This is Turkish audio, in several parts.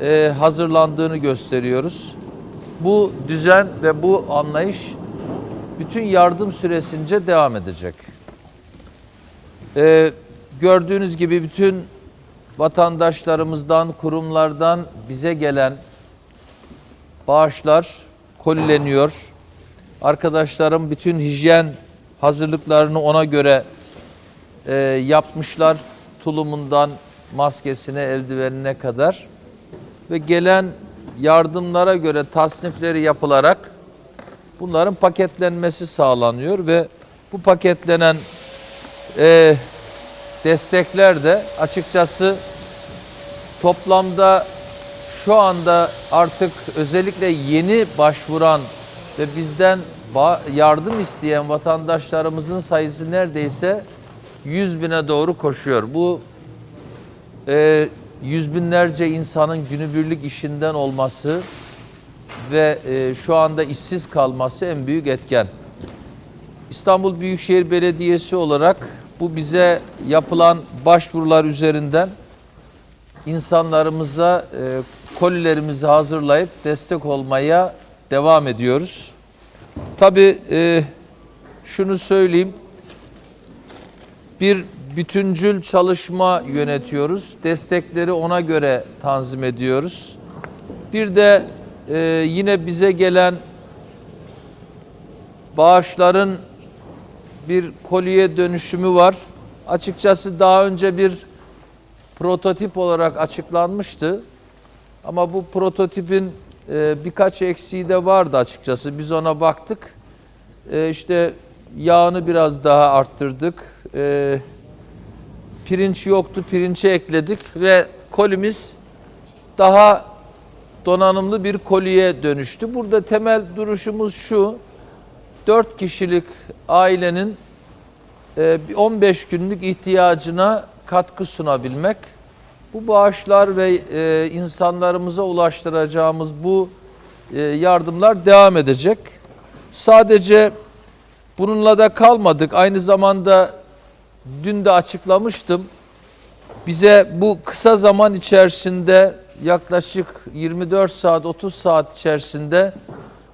e, hazırlandığını gösteriyoruz. Bu düzen ve bu anlayış bütün yardım süresince devam edecek. E, gördüğünüz gibi bütün vatandaşlarımızdan, kurumlardan bize gelen bağışlar kolileniyor. Arkadaşlarım bütün hijyen hazırlıklarını ona göre e, yapmışlar. Tulumundan maskesine, eldivenine kadar. Ve gelen yardımlara göre tasnifleri yapılarak bunların paketlenmesi sağlanıyor ve bu paketlenen e, destekler de açıkçası toplamda şu anda artık özellikle yeni başvuran ve bizden yardım isteyen vatandaşlarımızın sayısı neredeyse 100 bine doğru koşuyor. Bu e, yüz binlerce insanın günübirlik işinden olması ve e, şu anda işsiz kalması en büyük etken. İstanbul Büyükşehir Belediyesi olarak bu bize yapılan başvurular üzerinden insanlarımıza e, kolilerimizi hazırlayıp destek olmaya devam ediyoruz. Tabii e, şunu söyleyeyim. Bir bütüncül çalışma yönetiyoruz. Destekleri ona göre tanzim ediyoruz. Bir de e, yine bize gelen bağışların bir kolye dönüşümü var. Açıkçası daha önce bir prototip olarak açıklanmıştı. Ama bu prototipin e, birkaç eksiği de vardı açıkçası. Biz ona baktık. E, işte yağını biraz daha arttırdık. E, pirinç yoktu, pirinçe ekledik ve kolimiz daha donanımlı bir koliye dönüştü. Burada temel duruşumuz şu. 4 kişilik ailenin e, bir 15 günlük ihtiyacına katkı sunabilmek. Bu bağışlar ve e, insanlarımıza ulaştıracağımız bu e, yardımlar devam edecek. Sadece bununla da kalmadık. Aynı zamanda dün de açıklamıştım. Bize bu kısa zaman içerisinde yaklaşık 24 saat 30 saat içerisinde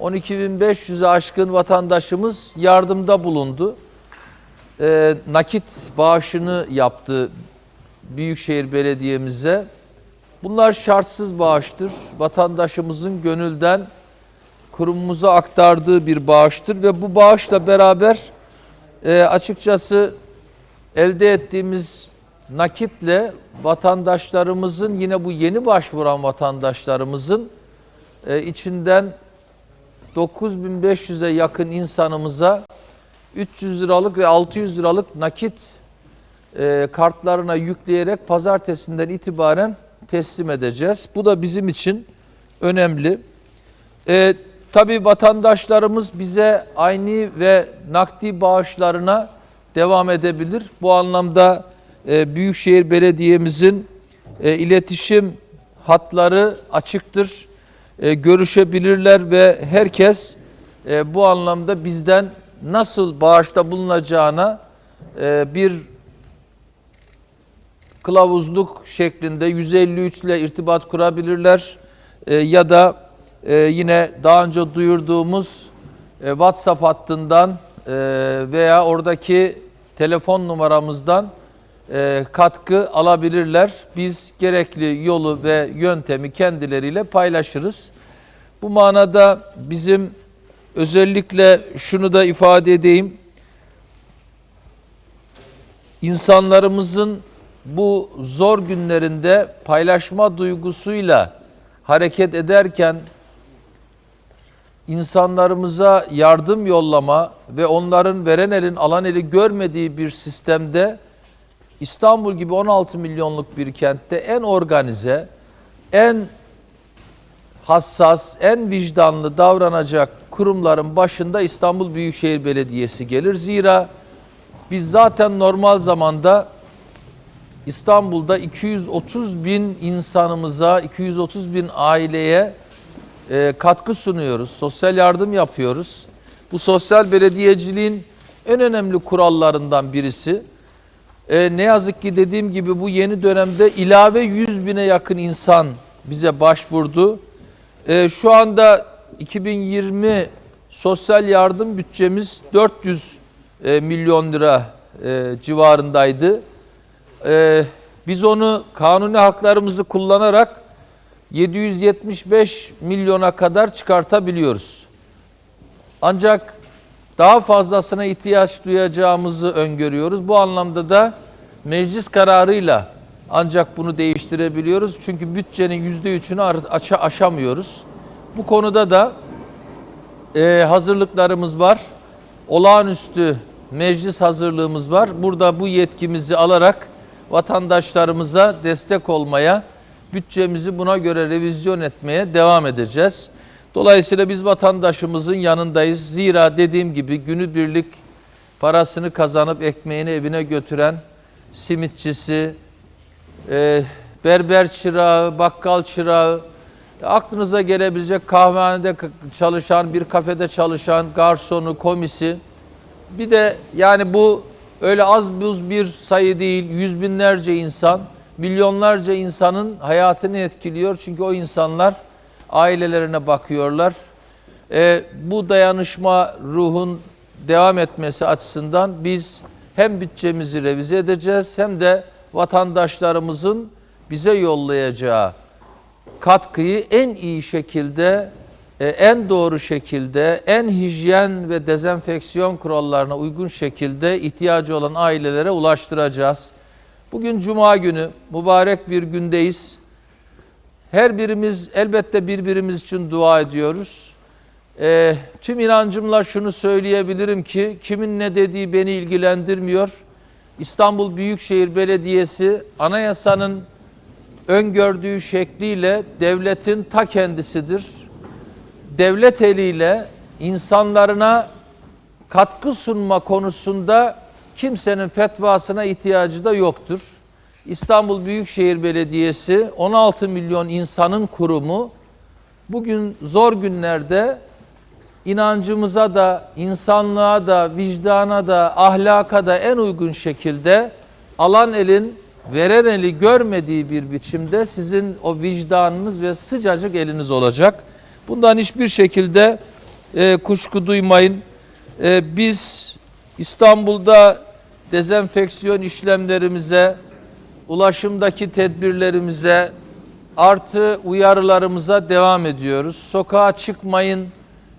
12.500'e aşkın vatandaşımız yardımda bulundu. Ee, nakit bağışını yaptı Büyükşehir Belediye'mize. Bunlar şartsız bağıştır. Vatandaşımızın gönülden kurumumuza aktardığı bir bağıştır ve bu bağışla beraber e, açıkçası elde ettiğimiz nakitle vatandaşlarımızın yine bu yeni başvuran vatandaşlarımızın e, içinden 9500'e yakın insanımıza 300 liralık ve 600 liralık nakit e, kartlarına yükleyerek pazartesinden itibaren teslim edeceğiz. Bu da bizim için önemli. E, tabii vatandaşlarımız bize aynı ve nakdi bağışlarına devam edebilir. Bu anlamda e, Büyükşehir Belediye'mizin e, iletişim hatları açıktır. E, görüşebilirler ve herkes e, bu anlamda bizden nasıl bağışta bulunacağına e, bir kılavuzluk şeklinde 153 ile irtibat kurabilirler E, ya da e, yine daha önce duyurduğumuz e, WhatsApp hattından veya oradaki telefon numaramızdan e, katkı alabilirler. Biz gerekli yolu ve yöntemi kendileriyle paylaşırız. Bu manada bizim özellikle şunu da ifade edeyim. İnsanlarımızın bu zor günlerinde paylaşma duygusuyla hareket ederken insanlarımıza yardım yollama ve onların veren elin alan eli görmediği bir sistemde İstanbul gibi 16 milyonluk bir kentte en organize, en hassas, en vicdanlı davranacak kurumların başında İstanbul Büyükşehir Belediyesi gelir. Zira biz zaten normal zamanda İstanbul'da 230 bin insanımıza, 230 bin aileye e, katkı sunuyoruz, sosyal yardım yapıyoruz. Bu sosyal belediyeciliğin en önemli kurallarından birisi. E, ne yazık ki dediğim gibi bu yeni dönemde ilave 100 bine yakın insan bize başvurdu. Ee, şu anda 2020 sosyal yardım bütçemiz 400 e, milyon lira e, civarındaydı. Ee, biz onu kanuni haklarımızı kullanarak 775 milyona kadar çıkartabiliyoruz. Ancak daha fazlasına ihtiyaç duyacağımızı öngörüyoruz. Bu anlamda da meclis kararıyla ancak bunu değiştirebiliyoruz. Çünkü bütçenin yüzde üçünü aşa aşamıyoruz. Bu konuda da e, hazırlıklarımız var. Olağanüstü meclis hazırlığımız var. Burada bu yetkimizi alarak vatandaşlarımıza destek olmaya, bütçemizi buna göre revizyon etmeye devam edeceğiz. Dolayısıyla biz vatandaşımızın yanındayız. Zira dediğim gibi günübirlik parasını kazanıp ekmeğini evine götüren simitçisi, e, berber çırağı, bakkal çırağı, aklınıza gelebilecek kahvehanede çalışan, bir kafede çalışan, garsonu, komisi. Bir de yani bu öyle az buz bir sayı değil, yüz binlerce insan, milyonlarca insanın hayatını etkiliyor. Çünkü o insanlar ailelerine bakıyorlar. E, bu dayanışma ruhun devam etmesi açısından biz hem bütçemizi revize edeceğiz hem de vatandaşlarımızın bize yollayacağı katkıyı en iyi şekilde, e, en doğru şekilde, en hijyen ve dezenfeksiyon kurallarına uygun şekilde ihtiyacı olan ailelere ulaştıracağız. Bugün Cuma günü, mübarek bir gündeyiz. Her birimiz elbette birbirimiz için dua ediyoruz. Ee, tüm inancımla şunu söyleyebilirim ki kimin ne dediği beni ilgilendirmiyor. İstanbul Büyükşehir Belediyesi anayasanın öngördüğü şekliyle devletin ta kendisidir. Devlet eliyle insanlarına katkı sunma konusunda kimsenin fetvasına ihtiyacı da yoktur. İstanbul Büyükşehir Belediyesi 16 milyon insanın kurumu bugün zor günlerde inancımıza da, insanlığa da, vicdana da, ahlaka da en uygun şekilde alan elin veren eli görmediği bir biçimde sizin o vicdanınız ve sıcacık eliniz olacak. Bundan hiçbir şekilde e, kuşku duymayın. E, biz İstanbul'da dezenfeksiyon işlemlerimize, ulaşımdaki tedbirlerimize, artı uyarılarımıza devam ediyoruz. Sokağa çıkmayın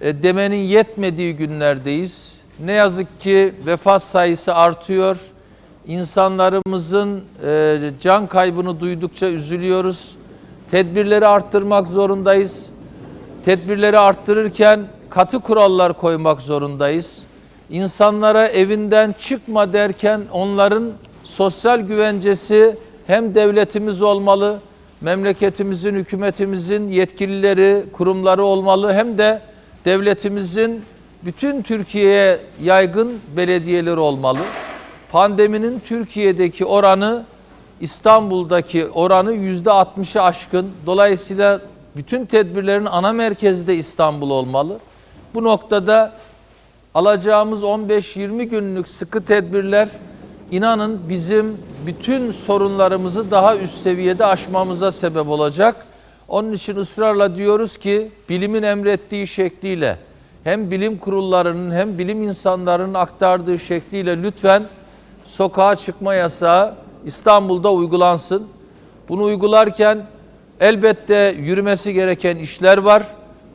e, demenin yetmediği günlerdeyiz. Ne yazık ki vefat sayısı artıyor. İnsanlarımızın e, can kaybını duydukça üzülüyoruz. Tedbirleri arttırmak zorundayız. Tedbirleri arttırırken katı kurallar koymak zorundayız. İnsanlara evinden çıkma derken onların sosyal güvencesi hem devletimiz olmalı, memleketimizin, hükümetimizin yetkilileri, kurumları olmalı hem de devletimizin bütün Türkiye'ye yaygın belediyeleri olmalı. Pandeminin Türkiye'deki oranı İstanbul'daki oranı yüzde 60'ı aşkın. Dolayısıyla bütün tedbirlerin ana merkezi de İstanbul olmalı. Bu noktada alacağımız 15-20 günlük sıkı tedbirler inanın bizim bütün sorunlarımızı daha üst seviyede aşmamıza sebep olacak. Onun için ısrarla diyoruz ki bilimin emrettiği şekliyle hem bilim kurullarının hem bilim insanlarının aktardığı şekliyle lütfen sokağa çıkma yasağı İstanbul'da uygulansın. Bunu uygularken elbette yürümesi gereken işler var.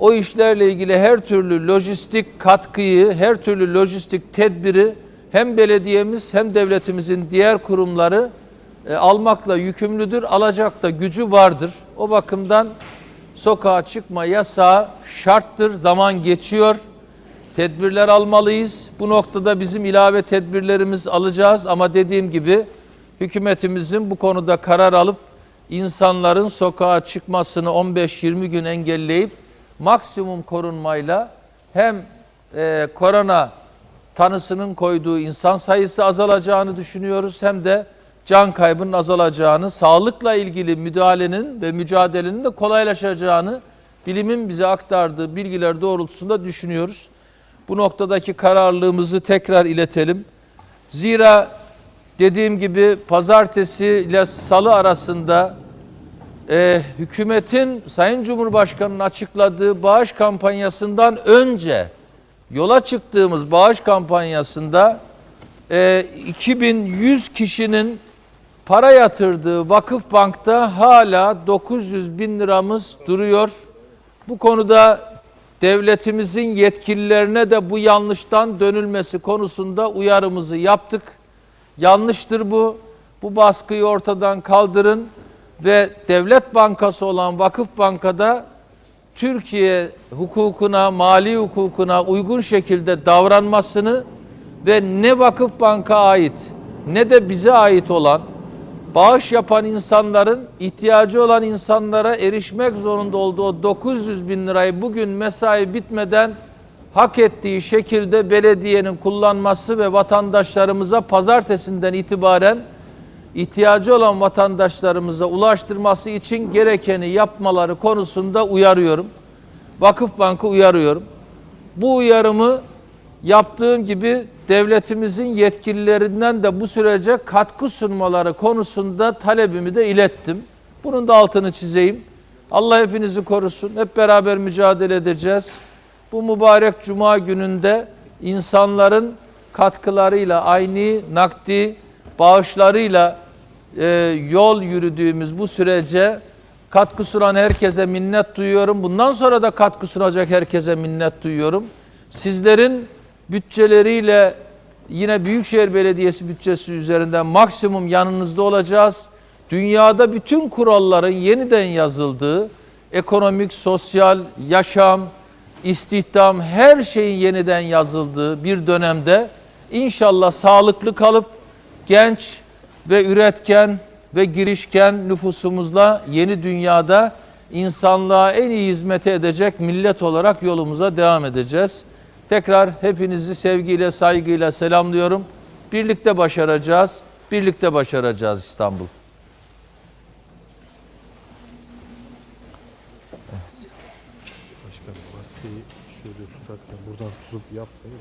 O işlerle ilgili her türlü lojistik katkıyı, her türlü lojistik tedbiri hem belediyemiz hem devletimizin diğer kurumları e, almakla yükümlüdür. Alacak da gücü vardır. O bakımdan sokağa çıkma yasağı şarttır. Zaman geçiyor. Tedbirler almalıyız. Bu noktada bizim ilave tedbirlerimiz alacağız ama dediğim gibi hükümetimizin bu konuda karar alıp insanların sokağa çıkmasını 15-20 gün engelleyip maksimum korunmayla hem e, korona tanısının koyduğu insan sayısı azalacağını düşünüyoruz hem de can kaybının azalacağını, sağlıkla ilgili müdahalenin ve mücadelenin de kolaylaşacağını bilimin bize aktardığı bilgiler doğrultusunda düşünüyoruz. Bu noktadaki kararlılığımızı tekrar iletelim. Zira dediğim gibi pazartesi ile salı arasında e, hükümetin Sayın Cumhurbaşkanı'nın açıkladığı bağış kampanyasından önce yola çıktığımız bağış kampanyasında e, 2100 kişinin para yatırdığı Vakıf Bank'ta hala 900 bin liramız duruyor. Bu konuda devletimizin yetkililerine de bu yanlıştan dönülmesi konusunda uyarımızı yaptık. Yanlıştır bu. Bu baskıyı ortadan kaldırın ve devlet bankası olan Vakıf Banka'da Türkiye hukukuna, mali hukukuna uygun şekilde davranmasını ve ne Vakıf Bank'a ait ne de bize ait olan bağış yapan insanların ihtiyacı olan insanlara erişmek zorunda olduğu o 900 bin lirayı bugün mesai bitmeden hak ettiği şekilde belediyenin kullanması ve vatandaşlarımıza pazartesinden itibaren ihtiyacı olan vatandaşlarımıza ulaştırması için gerekeni yapmaları konusunda uyarıyorum. Vakıf Bank'ı uyarıyorum. Bu uyarımı yaptığım gibi devletimizin yetkililerinden de bu sürece katkı sunmaları konusunda talebimi de ilettim. Bunun da altını çizeyim. Allah hepinizi korusun. Hep beraber mücadele edeceğiz. Bu mübarek cuma gününde insanların katkılarıyla, aynı nakdi bağışlarıyla e, yol yürüdüğümüz bu sürece katkı sunan herkese minnet duyuyorum. Bundan sonra da katkı sunacak herkese minnet duyuyorum. Sizlerin bütçeleriyle yine Büyükşehir Belediyesi bütçesi üzerinden maksimum yanınızda olacağız. Dünyada bütün kuralların yeniden yazıldığı, ekonomik, sosyal, yaşam, istihdam her şeyin yeniden yazıldığı bir dönemde inşallah sağlıklı kalıp genç ve üretken ve girişken nüfusumuzla yeni dünyada insanlığa en iyi hizmete edecek millet olarak yolumuza devam edeceğiz. Tekrar hepinizi sevgiyle, saygıyla selamlıyorum. Birlikte başaracağız, birlikte başaracağız İstanbul. Başkanım maskeyi şöyle tutarken buradan tutup yapmayın